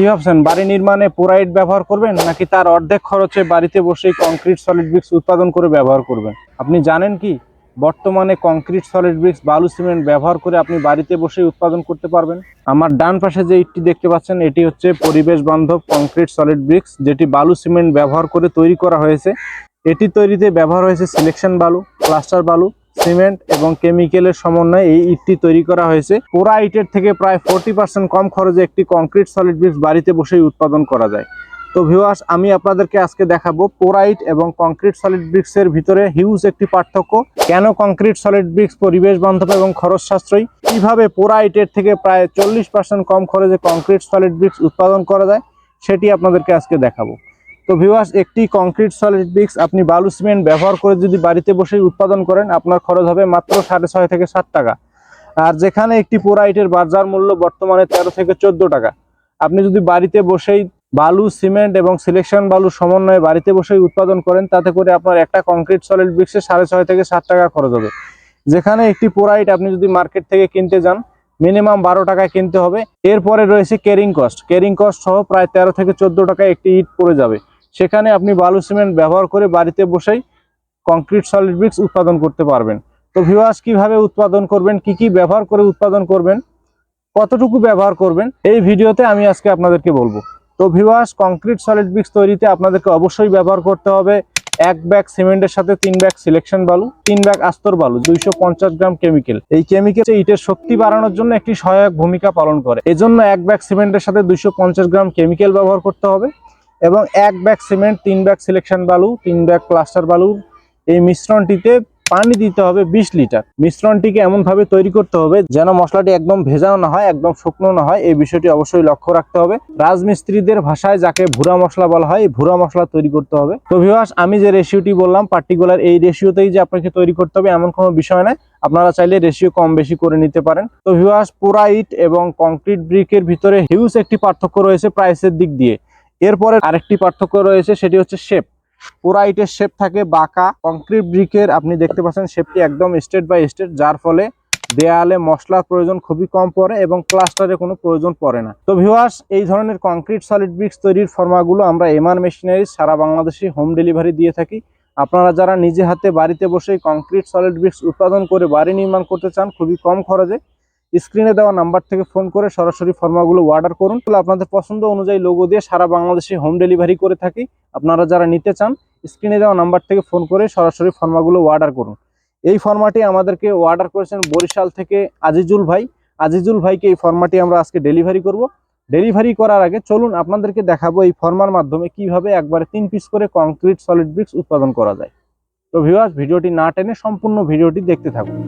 কি ভাবছেন? বাড়ি নির্মাণে পোরাইট ব্যবহার করবেন নাকি তার অর্ধেক খরচে বাড়িতে বসেই কংক্রিট সলিড ব্রিক্স উৎপাদন করে ব্যবহার করবেন? আপনি জানেন কি? বর্তমানে কংক্রিট সলিড ব্রিক্স বালু সিমেন্ট ব্যবহার করে আপনি বাড়িতে বসেই উৎপাদন করতে পারবেন। আমার ডান পাশে যে ইটটি দেখতে পাচ্ছেন, এটি হচ্ছে পরিবেশ বান্ধব কংক্রিট সলিড ব্রিক্স যেটি বালু সিমেন্ট ব্যবহার করে তৈরি করা হয়েছে। এটি তৈরিতে ব্যবহার হয়েছে সিলেকশন বালু প্লাস্টার বালু সিমেন্ট এবং কেমিক্যালের সমন্বয়ে এই ইটটি তৈরি করা হয়েছে। পোড়া ইটের থেকে প্রায় ফোরটি পার্সেন্ট কম খরচে একটি কংক্রিট সলিড ব্রিক্স বাড়িতে বসেই উৎপাদন করা যায়। তো ভিউয়ার্স আমি আপনাদেরকে আজকে দেখাবো পোরাইট এবং কংক্রিট সলিড ব্রিক্সের ভিতরে হিউজ একটি পার্থক্য। কেন কংক্রিট সলিড ব্রিক্স পরিবেশ বান্ধব এবং খরচ সাশ্রয়ী? কীভাবে পোরাইটের থেকে প্রায় চল্লিশ পার্সেন্ট কম খরচে কংক্রিট সলিড ব্রিক্স উৎপাদন করা যায়? সেটি আপনাদেরকে আজকে দেখাবো। তো ভিউয়ার্স একটি কংক্রিট সলিড ব্রিক্স আপনি বালু সিমেন্ট ব্যবহার করে যদি বাড়িতে বসেই উৎপাদন করেন, আপনার খরচ হবে মাত্র সাড়ে ছয় থেকে সাত টাকা। আর যেখানে একটি পোরাইটের বাজার মূল্য বর্তমানে তেরো থেকে চোদ্দ টাকা। আপনি যদি বাড়িতে বসেই বালু সিমেন্ট এবং সিলেকশন বালু সমন্বয়ে বাড়িতে বসেই উৎপাদন করেন, তাতে করে আপনার একটা কংক্রিট সলিড ব্রিক্সে সাড়ে ছয় থেকে সাত টাকা খরচ হবে। যেখানে একটি পোরাইট আপনি যদি মার্কেট থেকে কিনতে যান মিনিমাম বারো টাকায় কিনতে হবে। এরপরে রয়েছে কেরিং কস্ট কেরিং কস্ট সহ প্রায় তেরো থেকে চোদ্দ টাকায় একটি ইট পড়ে যাবে। সেখানে আপনি বালু সিমেন্ট ব্যবহার করে বাড়িতে বসেই কংক্রিট সলিড ব্রিক্স উৎপাদন করতে পারবেন। তো ভিউয়ার্স কীভাবে উৎপাদন করবেন, কি কি ব্যবহার করে উৎপাদন করবেন, কতটুকু ব্যবহার করবেন, এই ভিডিওতে আমি আজকে আপনাদেরকে বলব। তো ভিউয়ার্স কংক্রিট সলিড ব্রিক্স তৈরিতে আপনাদেরকে অবশ্যই ব্যবহার করতে হবে এক ব্যাগ সিমেন্টের সাথে তিন ব্যাগ সিলেকশন বালু, তিন ব্যাগ আস্তর বালু, দুইশো পঞ্চাশ গ্রাম কেমিক্যাল এই কেমিক্যাল ইটের শক্তি বাড়ানোর জন্য একটি সহায়ক ভূমিকা পালন করে। এজন্য এক ব্যাগ সিমেন্টের সাথে দুইশো পঞ্চাশ গ্রাম কেমিক্যাল ব্যবহার করতে হবে। এবং এক ব্যাগ সিমেন্ট, তিন ব্যাগ সিলেকশন বালু, তিন ব্যাগ প্লাস্টার বালুর। এই মিশ্রণটিতে পানি দিতে হবে বিশ লিটার। মিশ্রণটিকে এমনভাবে তৈরি করতে হবে যেন মশলাটি একদম ভেজাও না হয়, একদম শুকনো না হয়। এই বিষয়টি অবশ্যই লক্ষ্য রাখতে হবে। রাজমিস্ত্রিদের ভাষায় যাকে ভুরা মশলা বলা হয় ভুরা মশলা তৈরি করতে হবে। তো আমি যে রেশিওটি বললাম পার্টিকুলার এই রেশিওতেই যে আপনাকে তৈরি করতে হবে, এমন কোনো বিষয় নয় আপনারা চাইলে রেশিও কম বেশি করে নিতে পারেন। তো পোড়া ইট এবং কংক্রিট ব্রিকের ভিতরে হিউজ একটি পার্থক্য রয়েছে প্রাইসের দিক দিয়ে। এরপরে আরেকটি পার্থক্য রয়েছে, সেটি হচ্ছে শেপ পুরা ইটের শেপ থাকে বাঁকা কংক্রিট ব্রিকের আপনি দেখতে পাচ্ছেন শেপটি একদম স্টেট বাই স্টেট যার ফলে দেয়ালে মশলার প্রয়োজন খুবই কম পড়ে এবং প্লাস্টারে কোনো প্রয়োজন পড়ে না। তো ভিউয়ার্স এই ধরনের কংক্রিট সলিড ব্রিক্স তৈরির ফর্মাগুলো আমরা এমআর মেশিনারি সারা বাংলাদেশে হোম ডেলিভারি দিয়ে থাকি। আপনারা যারা নিজে হাতে বাড়িতে বসেই কংক্রিট সলিড ব্রিক্স উৎপাদন করে বাড়ি নির্মাণ করতে চান, খুবই কম খরচে স্ক্রিনে দেওয়া নাম্বার থেকে ফোন করে সরাসরি ফর্মাগুলো অর্ডার করুন। তাহলে আপনাদের পছন্দ অনুযায়ী লোগো দিয়ে সারা বাংলাদেশে হোম ডেলিভারি করে থাকি। আপনারা যারা নিতে চান, স্ক্রিনে দেওয়া নাম্বার থেকে ফোন করে সরাসরি ফর্মাগুলো অর্ডার করুন। এই ফর্মাটি আমাদেরকে অর্ডার করেছেন বরিশাল থেকে আজিজুল ভাই। আজিজুল ভাইকে এই ফর্মাটি আমরা আজকে ডেলিভারি করব। ডেলিভারি করার আগে চলুন আপনাদেরকে দেখাবো এই ফর্মার মাধ্যমে কীভাবে একবারে তিন পিস করে কংক্রিট সলিড ব্রিক্স উৎপাদন করা যায়। তো ভিউয়ার্স ভিডিওটি না টেনে সম্পূর্ণ ভিডিওটি দেখতে থাকুন।